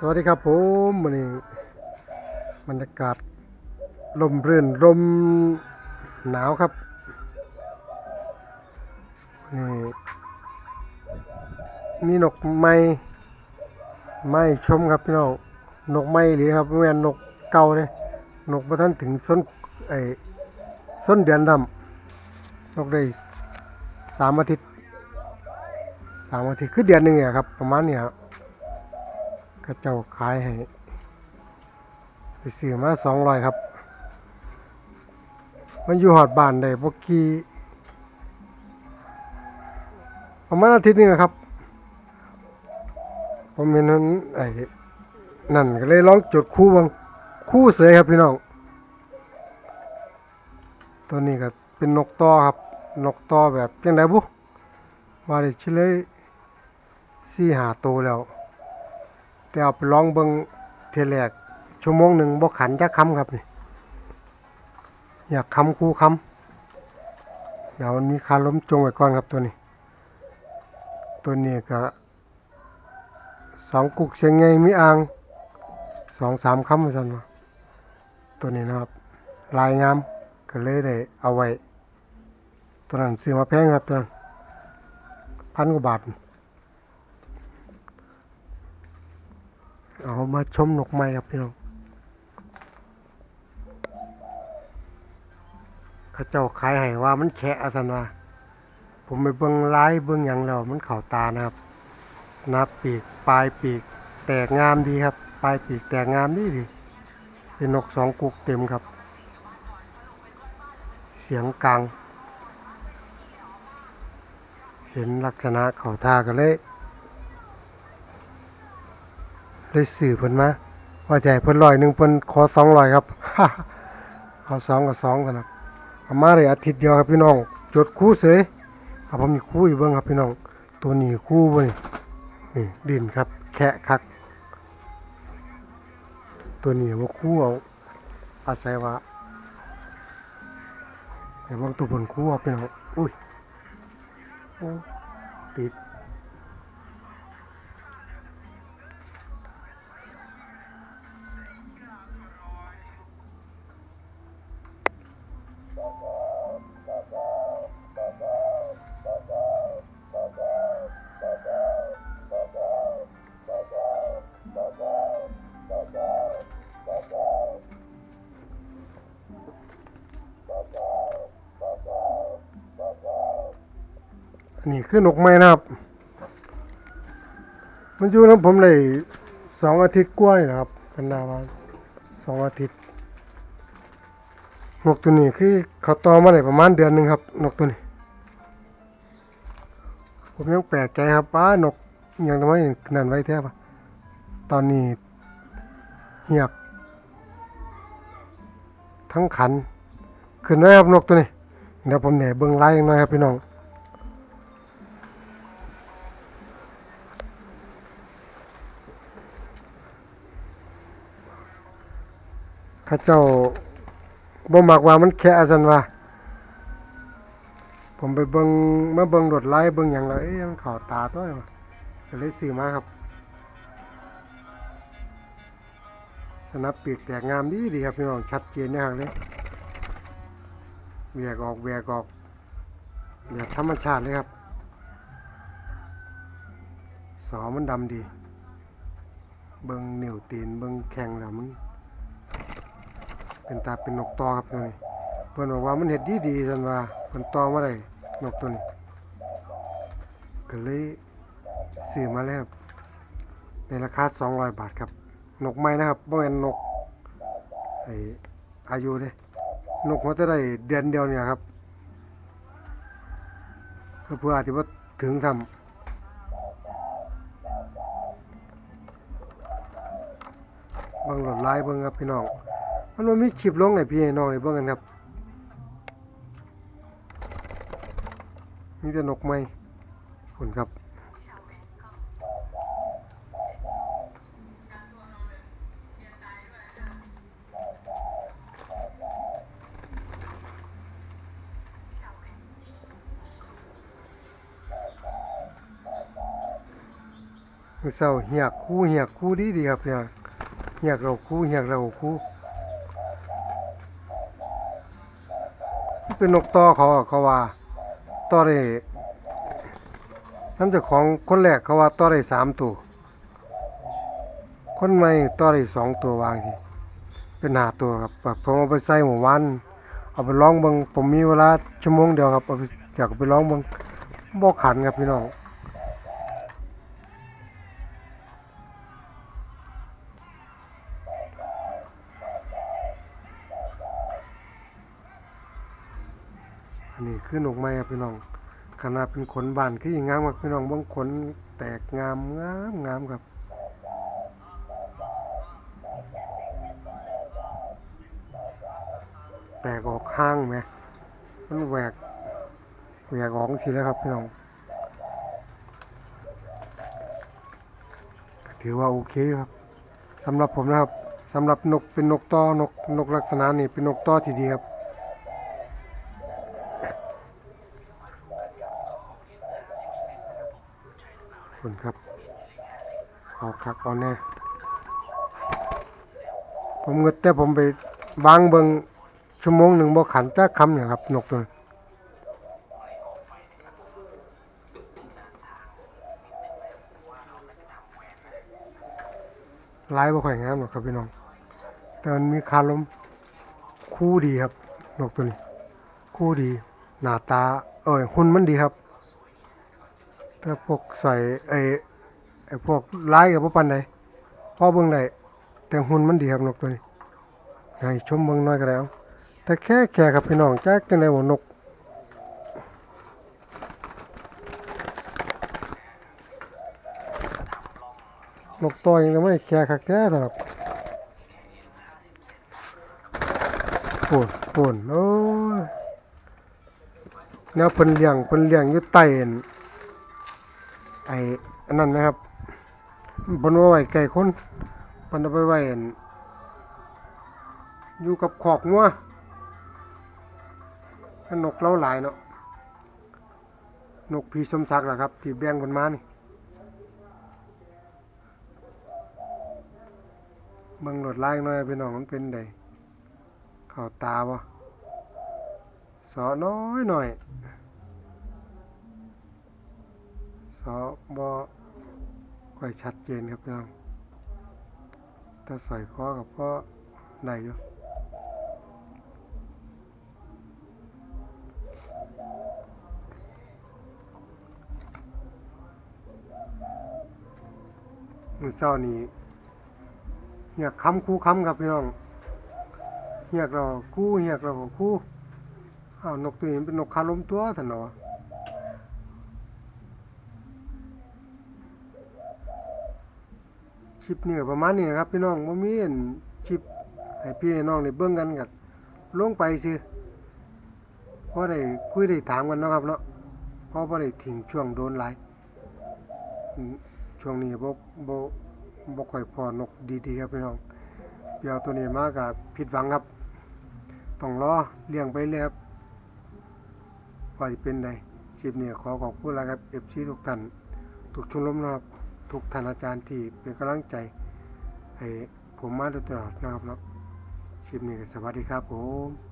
สวัสดีครับผมวันนี้บรรยากาศลมรื่นลมหนาวครับนี่มีนกไม้ไม้ชมครับพี่น้องนกไม้หรือครับแม่นนกเก่าเลยนกมาท่านถึงส้นไอ้ส้นเดือนดำนกได้สามอาทิตย์สามอาทิตย์คือเดือนหนึ่งอะครับประมาณนี้ครับ ก็เจ้าขายให้ ไปซื้อมาสองร้อยครับ มันอยู่หอดบ้านได้พวกกี้ประมาณอาทิตย์นึงอะครับ ผมเห็นนั้นไอ้นั่นก็เลยลองจุดคู่บังคู่เสยครับพี่น้อง ตัวนี้ก็เป็นนกต่อครับ นกต่อแบบจังไดบุว่าได้ชิเลยสี่หาตัวแล้ว แต่เอาไปลองเบิงเทอแรกชั่วโมงหนึ่งบ่ขันจักคำครับนี่อยากคำคู่คำเดี๋ยวมันมีคาล้มจงไว้ก่อนครับตัวนี้ ตัวนี้ก็สองกุกเชียงไงมีอ่างสองสามคำว่าซั่นว่าตัวนี้นะครับ ลายงามก็เลยได้เอาไว้ตัวนั้นซื้อมาแพงครับตัวนั้นพันกว่าบาท เอามาชมนกไม้ครับพี่น้องเขาเจ้าขายให้ว่ามันแคะอาสันว่าผมไปเบิ่งลายเบิ่งหยังแล้วมันเข่าตานะครับหนับปีกปลายปีก แตกงามดีครับ ปลายปีกแตกงามดีดีเป็นนกสองกุกเต็มครับ เสียงกลางเห็นลักษณะเข่าท่ากันเลย เลยสื่อเพิ่นมาว่าใจะให้เพิ่นร้อยหนึ่งเพิ่นขอสองร้อยครับเอาสองกับสองกันครับเอามาเลยอาทิตย์เดียวครับพี่น้อง จดคู่เสยเอาผมมีคู่อีกเบิ่งครับพี่น้อง ตัวนี้คู่เว้ยนี่ดินครับ แคะคัก ตัวนี้ว่าคู่เอาอาศัยว่าแต่บางตัวเพิ่นคู่เอาพี่น้องอุ้ยโอ้ติด นนี้คือนกไม้นะครับ มันอยู่น้ำผมเลยสองอาทิตย์กว่านี่นะครับกันดาวันสองอาทิตย์นกตัวนี้คือเขาตอมาได้ประมาณเดือนหนึ่งครับ นกตัวนี้ ผมยังแปลกใจครับป้านกยังทำไมนั่นไว้แท้ปะตอนนี้เหียบ ทั้งขันขึ้นไว้ครับนกตัวนี้เดี๋ยวผมเหนี่ยเบิ่งไล่หน่อยครับพี่น้อง ข้าเจ้าบ่มักว่ามันแค่ซั่นว่า ผมไปเบิ่งมาเบิ่งรถไล่เบิ่งหยังแล้วเอ๊ะมันข้าตาตัวนี่ว่ะก็เลยซื้อมาครับสนับปีกแตกงามดีดีครับพี่น้องชัดเจนนะครับเลยแวกออกแวกออกแบบธรรมชาติเลยครับ สอมันดำดี เบิ่งนิ้วตีนเบิ่งแข้งแล้วมัน เป็นตาเป็นนกตอครับตัวนี้เพิ่อนบอกว่ามันเห็ดดีดีๆซั่นว่าเพิ่นตอมาได้นกตัวนี้ก็เลยซื้อมาแล้วครับในราคา200บาทครับ นกไม้นะครับบ่แม่นนกไออายุเด้นกมันจะได้เดือนเดียวเนี่ยครับเพื่ออาจจะว่าถึงทำบิ่งรถลายเบิ่งครับพี่น้อง มันบ่มีคลิปลงให้พี่น้องได้เบิ่งกันครับมีแต่นกไม้ขนครับนมื้อเช้าเหียกคู่เหียกคู่ดีดีครับเนี่ยเหียกเราคู่เหียกเราคู่ เป็นนกต่อเขาอะเขาว่าต่อได้น้ำจากของคนแรกเขาว่าต่อได้สามตัว คนใหม่ต่อได้สองตัววางสิเป็นหาตัวครับผมเอาไปใส่หมู่วันเอาไปลองบังผมมีเวลาชั่วโมงเดียวครับเอาไปอยากไปลองบังบ่ขันครับพี่น้อง อันนี้คือนกไม้ครับพี่น้องขนาดเป็นขนบานคือยังงามครับพี่น้องบางขนแตกงามงามงามครับแตกออกห้างไหมมันแหวกแหวกออกทีแล้วครับพี่น้องถือว่าโอเคครับสำหรับผมนะครับสำหรับนกเป็นนกต้อนกนกลักษณะนี้เป็นนกต้อที่ดีครับ ขอบ คุณครับเอาคักเอาแน่ผมเงดแต่ผมไปวางเบิงชั่วโมงหนึ่งบ่ขันจ้าคำเนี่ยครับ นกตัวนั้นลายบ่ค่อยงามหรอกครับพี่น้อง แต่มันมีคาลมคู่ดีครับ นกตัวนี้ คู่ดี หน้าตา เอ้ยหุ่นมันดีครับ ถ้าพวกใส่ไอ้ไอ้พวกลายกับพวกปันใดพอเบิ่งได้แต่หุ่นมันดีครับนกตัวนี้ให้ชมเบิ่งหน้อยก็แล้วแต่แค่แค่ครับพี่น้องแจักจังได๋บ่นกนกตัวยังไม่แค่คักแท้สำหรับโอนโอนโอ้ยแนวเพิ่นเลี้ยงเพิ่นเลี้ยงอยู่ใต้น ไอ้อันนั้นนะครับเพิ่นว่าไว้ไก่คนเพิ่นเอาไปไว้อั่นอยู่กับขอกงัวนกเล้าหลายเนาะนกพีสมศักดิ์ล่ะครับ ที่แบ่งเพิ่นมานี่เบิ่งรถลายหน่อยพี่น้องมันเป็นไดเข้าตาบ่สอน้อยหน่อย อบอค่อยชัดเจนครับพี่น้องถ้าใส่คอกับพ่อได้อยู่มือเศร้านี้เหียกคำคู่คำครับพี่น้องเหียกเราคู่เหียกเราคู่อ้าวนกตัวนี้เป็นนกคาลมตัวท่านเนาะ ค ลิปนี้ก็ประมาณนี้นะครับพี่น้องบ่มีอันคลิปให้พี่น้องได้เบิ่งกันกันลงไปสิพอได้คุยได้ถามกันเนาะครับเนาะเพราะบ่ได้ทิ้งช่วงโดนหลายช่วงนี้บ่บ่บ่ค่อยพอนกดีๆครับพี่น้องเดี๋ยวตัวนี้มาก็ผิดหวังครับต้องรอเลี้ยงไปเรื่อยครับว่าสิเป็นใดคลิปนี้ขอขอบคุณแล้วครับ FC ทุกท่านทุกชมรมนะครับ ทุกท่านอาจารย์ที่เป็นกำลังใจให้ผมมาโดยตลอดนะครับเนาะคลิปนี้สวัสดีครับผม